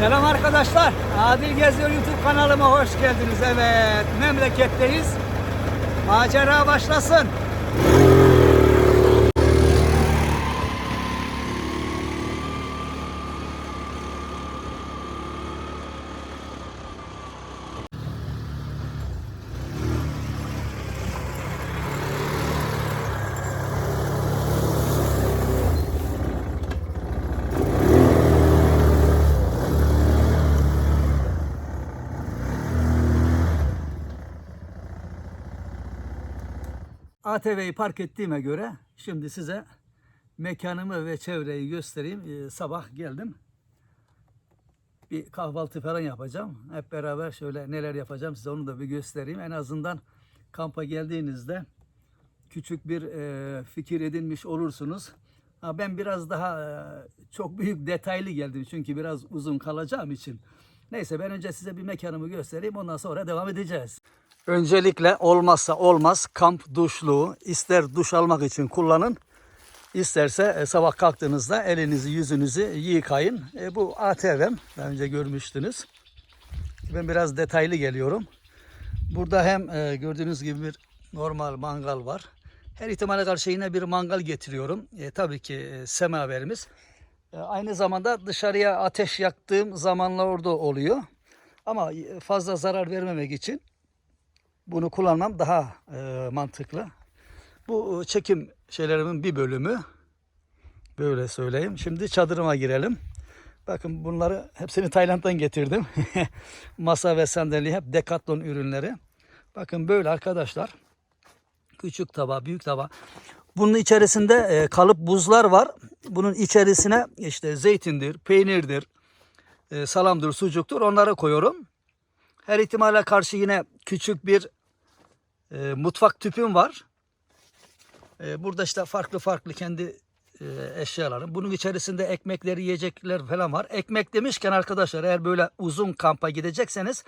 Selam arkadaşlar. Adil Geziyor YouTube kanalıma hoş geldiniz. Evet, memleketteyiz. Macera başlasın. ATV'yi park ettiğime göre şimdi size mekanımı ve çevreyi göstereyim. Ee, sabah geldim. Bir kahvaltı falan yapacağım. Hep beraber şöyle neler yapacağım size onu da bir göstereyim. En azından kampa geldiğinizde küçük bir e, fikir edinmiş olursunuz. Ha, ben biraz daha e, çok büyük detaylı geldim çünkü biraz uzun kalacağım için. Neyse ben önce size bir mekanımı göstereyim ondan sonra devam edeceğiz. Öncelikle olmazsa olmaz kamp duşluğu. İster duş almak için kullanın. isterse e, sabah kalktığınızda elinizi yüzünüzü yıkayın. E, bu ATV'm. Daha önce görmüştünüz. Ben biraz detaylı geliyorum. Burada hem e, gördüğünüz gibi bir normal mangal var. Her ihtimale karşı yine bir mangal getiriyorum. E, tabii ki e, semaverimiz. E, aynı zamanda dışarıya ateş yaktığım zamanlar orada oluyor. Ama fazla zarar vermemek için bunu kullanmam daha e, mantıklı. Bu e, çekim şeylerimin bir bölümü. Böyle söyleyeyim. Şimdi çadırıma girelim. Bakın bunları hepsini Tayland'dan getirdim. Masa ve sandalye hep Decathlon ürünleri. Bakın böyle arkadaşlar. Küçük tava, büyük tava. Bunun içerisinde e, kalıp buzlar var. Bunun içerisine işte zeytindir, peynirdir, e, salamdır, sucuktur. Onları koyuyorum. Her ihtimale karşı yine küçük bir e, mutfak tüpüm var. E, burada işte farklı farklı kendi e, eşyalarım. Bunun içerisinde ekmekleri, yiyecekler falan var. Ekmek demişken arkadaşlar eğer böyle uzun kampa gidecekseniz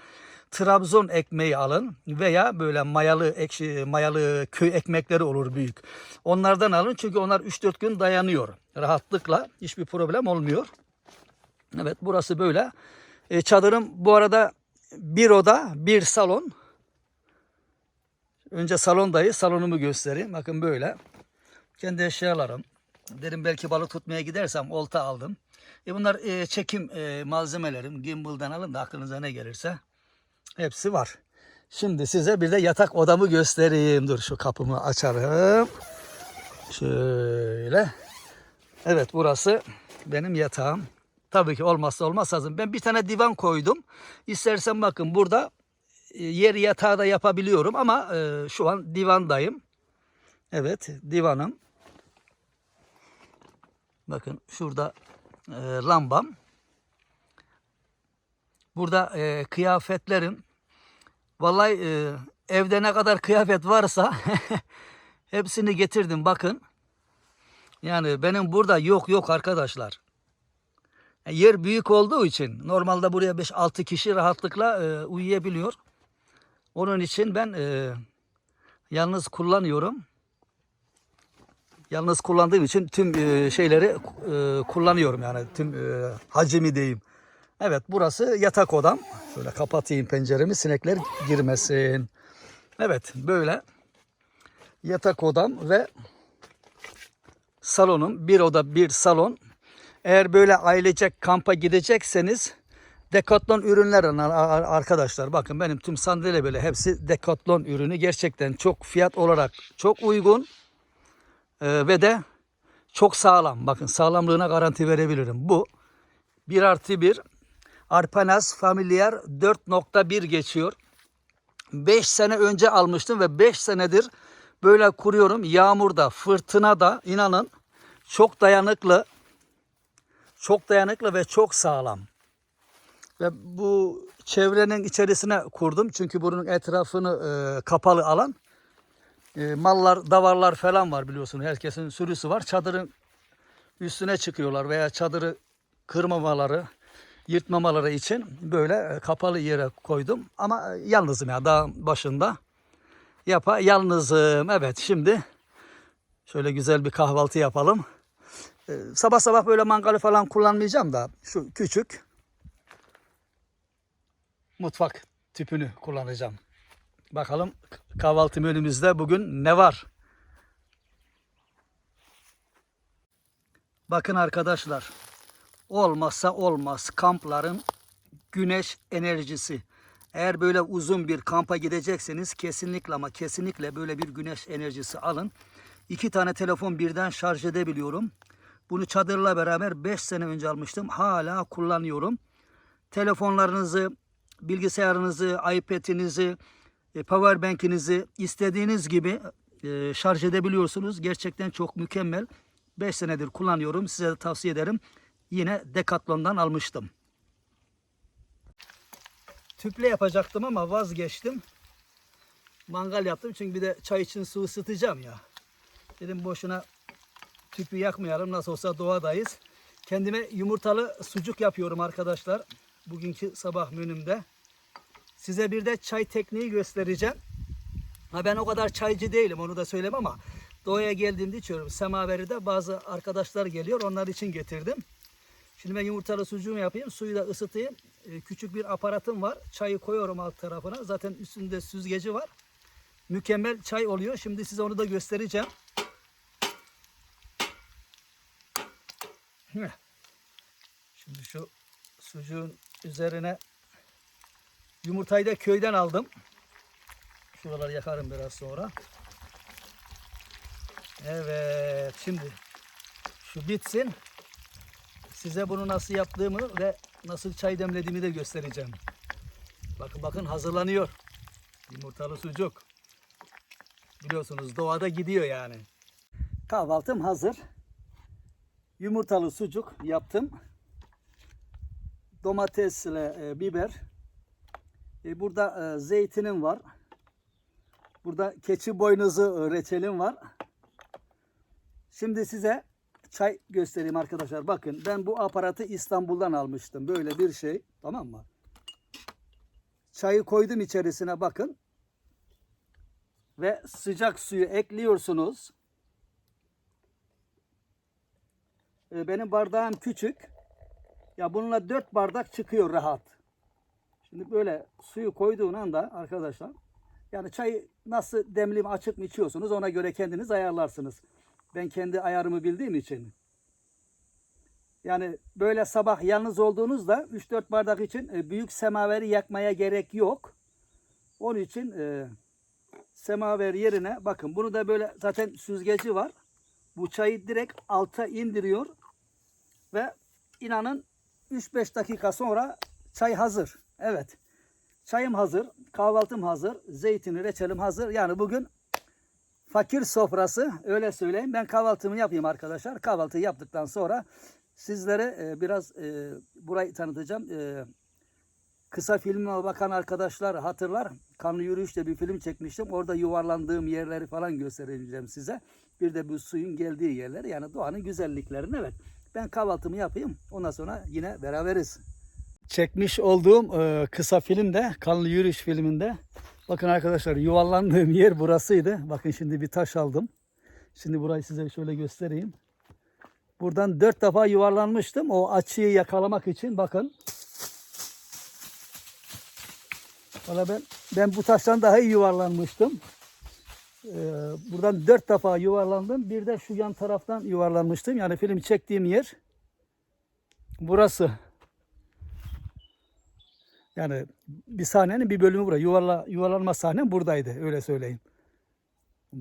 Trabzon ekmeği alın veya böyle mayalı ekşi mayalı köy ekmekleri olur büyük. Onlardan alın çünkü onlar 3-4 gün dayanıyor. Rahatlıkla hiçbir problem olmuyor. Evet burası böyle. E, çadırım bu arada bir oda, bir salon. Önce salondayız. Salonumu göstereyim. Bakın böyle. Kendi eşyalarım. Dedim belki balık tutmaya gidersem olta aldım. E bunlar e, çekim e, malzemelerim. Gimbal'dan alın da aklınıza ne gelirse. Hepsi var. Şimdi size bir de yatak odamı göstereyim. Dur şu kapımı açarım. Şöyle. Evet burası benim yatağım. Tabii ki olmazsa olmaz lazım. Ben bir tane divan koydum. İstersen bakın burada yer yatağı da yapabiliyorum ama e, şu an divandayım. Evet divanım. Bakın şurada e, lambam. Burada e, kıyafetlerim. Vallahi e, evde ne kadar kıyafet varsa hepsini getirdim bakın. Yani benim burada yok yok arkadaşlar. E, Yer büyük olduğu için normalde buraya 5-6 kişi rahatlıkla e, uyuyabiliyor. Onun için ben e, yalnız kullanıyorum. Yalnız kullandığım için tüm e, şeyleri e, kullanıyorum yani tüm e, hacimi diyeyim. Evet burası yatak odam. Şöyle kapatayım penceremi sinekler girmesin. Evet böyle yatak odam ve salonum. Bir oda bir salon. Eğer böyle ailecek kampa gidecekseniz Decathlon ürünler arkadaşlar. Bakın benim tüm sandalye böyle hepsi Decathlon ürünü. Gerçekten çok fiyat olarak çok uygun. Ee, ve de çok sağlam. Bakın sağlamlığına garanti verebilirim. Bu 1 artı 1 Arpanas Familiar 4.1 geçiyor. 5 sene önce almıştım ve 5 senedir böyle kuruyorum. Yağmurda, fırtınada inanın çok dayanıklı. Çok dayanıklı ve çok sağlam. Ve bu çevrenin içerisine kurdum. Çünkü bunun etrafını e, kapalı alan. E, mallar, davarlar falan var biliyorsun. Herkesin sürüsü var. Çadırın üstüne çıkıyorlar veya çadırı kırmamaları, yırtmamaları için böyle e, kapalı yere koydum. Ama e, yalnızım ya dağın başında. Yapa yalnızım. Evet şimdi şöyle güzel bir kahvaltı yapalım. E, sabah sabah böyle mangalı falan kullanmayacağım da şu küçük mutfak tüpünü kullanacağım. Bakalım kahvaltı menümüzde bugün ne var? Bakın arkadaşlar. Olmazsa olmaz kampların güneş enerjisi. Eğer böyle uzun bir kampa gidecekseniz kesinlikle ama kesinlikle böyle bir güneş enerjisi alın. İki tane telefon birden şarj edebiliyorum. Bunu çadırla beraber 5 sene önce almıştım. Hala kullanıyorum. Telefonlarınızı, bilgisayarınızı, iPad'inizi, e, powerbank'inizi istediğiniz gibi e, şarj edebiliyorsunuz. Gerçekten çok mükemmel. 5 senedir kullanıyorum. Size de tavsiye ederim. Yine Decathlon'dan almıştım. Tüple yapacaktım ama vazgeçtim. Mangal yaptım çünkü bir de çay için su ısıtacağım ya. Dedim boşuna tüpü yakmayalım. Nasıl olsa doğadayız. Kendime yumurtalı sucuk yapıyorum arkadaşlar. Bugünkü sabah menümde. Size bir de çay tekniği göstereceğim. Ha ben o kadar çaycı değilim onu da söyleyeyim ama doğaya geldiğimde içiyorum. Semaveri'de bazı arkadaşlar geliyor. Onlar için getirdim. Şimdi ben yumurtalı sucuğumu yapayım. Suyu da ısıtayım. Ee, küçük bir aparatım var. Çayı koyuyorum alt tarafına. Zaten üstünde süzgeci var. Mükemmel çay oluyor. Şimdi size onu da göstereceğim. Şimdi şu sucuğun üzerine yumurtayı da köyden aldım. Şuraları yakarım biraz sonra. Evet şimdi şu bitsin. Size bunu nasıl yaptığımı ve nasıl çay demlediğimi de göstereceğim. Bakın bakın hazırlanıyor. Yumurtalı sucuk. Biliyorsunuz doğada gidiyor yani. Kahvaltım hazır. Yumurtalı sucuk yaptım. Domatesle e, biber. E, burada e, zeytinim var. Burada keçi boynuzu e, reçelim var. Şimdi size çay göstereyim arkadaşlar. Bakın ben bu aparatı İstanbul'dan almıştım. Böyle bir şey. Tamam mı? Çayı koydum içerisine bakın. Ve sıcak suyu ekliyorsunuz. Benim bardağım küçük. Ya bununla 4 bardak çıkıyor rahat. Şimdi böyle suyu koyduğun anda arkadaşlar yani çayı nasıl demli mi açık mı içiyorsunuz ona göre kendiniz ayarlarsınız. Ben kendi ayarımı bildiğim için. Yani böyle sabah yalnız olduğunuzda 3-4 bardak için e, büyük semaveri yakmaya gerek yok. Onun için e, semaver yerine bakın bunu da böyle zaten süzgeci var. Bu çayı direkt alta indiriyor ve inanın 3-5 dakika sonra çay hazır. Evet. Çayım hazır, kahvaltım hazır, zeytini, reçelim hazır. Yani bugün fakir sofrası öyle söyleyeyim. Ben kahvaltımı yapayım arkadaşlar. Kahvaltı yaptıktan sonra sizlere e, biraz e, burayı tanıtacağım. E, kısa filme bakan arkadaşlar hatırlar. Kanlı Yürüyüş'te bir film çekmiştim. Orada yuvarlandığım yerleri falan göstereceğim size. Bir de bu suyun geldiği yerleri yani doğanın güzelliklerini evet. Ben kahvaltımı yapayım. Ondan sonra yine beraberiz. Çekmiş olduğum e, kısa filmde, Kanlı Yürüyüş filminde bakın arkadaşlar yuvarlandığım yer burasıydı. Bakın şimdi bir taş aldım. Şimdi burayı size şöyle göstereyim. Buradan dört defa yuvarlanmıştım. O açıyı yakalamak için bakın. Valla ben, ben bu taştan daha iyi yuvarlanmıştım. Ee, buradan dört defa yuvarlandım. Bir de şu yan taraftan yuvarlanmıştım. Yani film çektiğim yer burası. Yani bir sahnenin bir bölümü burası. Yuvarla, yuvarlanma sahnem buradaydı. Öyle söyleyeyim.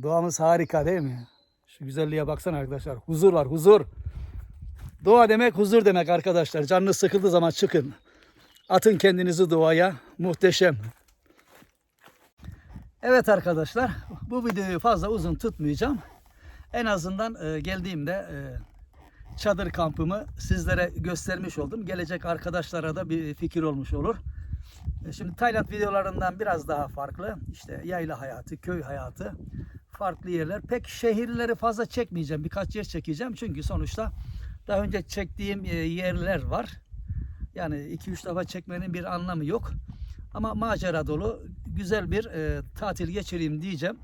Doğamız harika değil mi? Şu güzelliğe baksana arkadaşlar. Huzur var, huzur. Doğa demek huzur demek arkadaşlar. Canınız sıkıldığı zaman çıkın. Atın kendinizi doğaya. Muhteşem. Evet arkadaşlar. Bu videoyu fazla uzun tutmayacağım. En azından e, geldiğimde e, çadır kampımı sizlere göstermiş oldum. Gelecek arkadaşlara da bir fikir olmuş olur. E, Şimdi Tayland videolarından biraz daha farklı. İşte yayla hayatı, köy hayatı, farklı yerler. Pek şehirleri fazla çekmeyeceğim. Birkaç yer çekeceğim. Çünkü sonuçta daha önce çektiğim e, yerler var. Yani 2-3 defa çekmenin bir anlamı yok. Ama macera dolu güzel bir e, tatil geçireyim diyeceğim.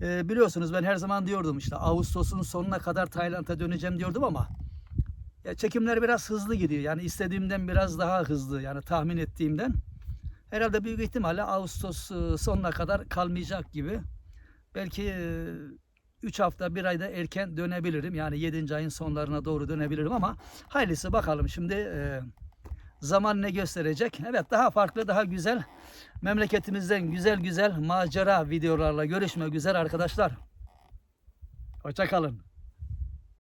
E, biliyorsunuz ben her zaman diyordum işte Ağustos'un sonuna kadar Tayland'a döneceğim diyordum ama ya çekimler biraz hızlı gidiyor. Yani istediğimden biraz daha hızlı yani tahmin ettiğimden. Herhalde büyük ihtimalle Ağustos e, sonuna kadar kalmayacak gibi. Belki 3 hafta bir ayda erken dönebilirim. Yani 7. ayın sonlarına doğru dönebilirim ama hayırlısı bakalım şimdi e, zaman ne gösterecek. Evet daha farklı daha güzel memleketimizden güzel güzel macera videolarla görüşmek üzere arkadaşlar. Hoşçakalın.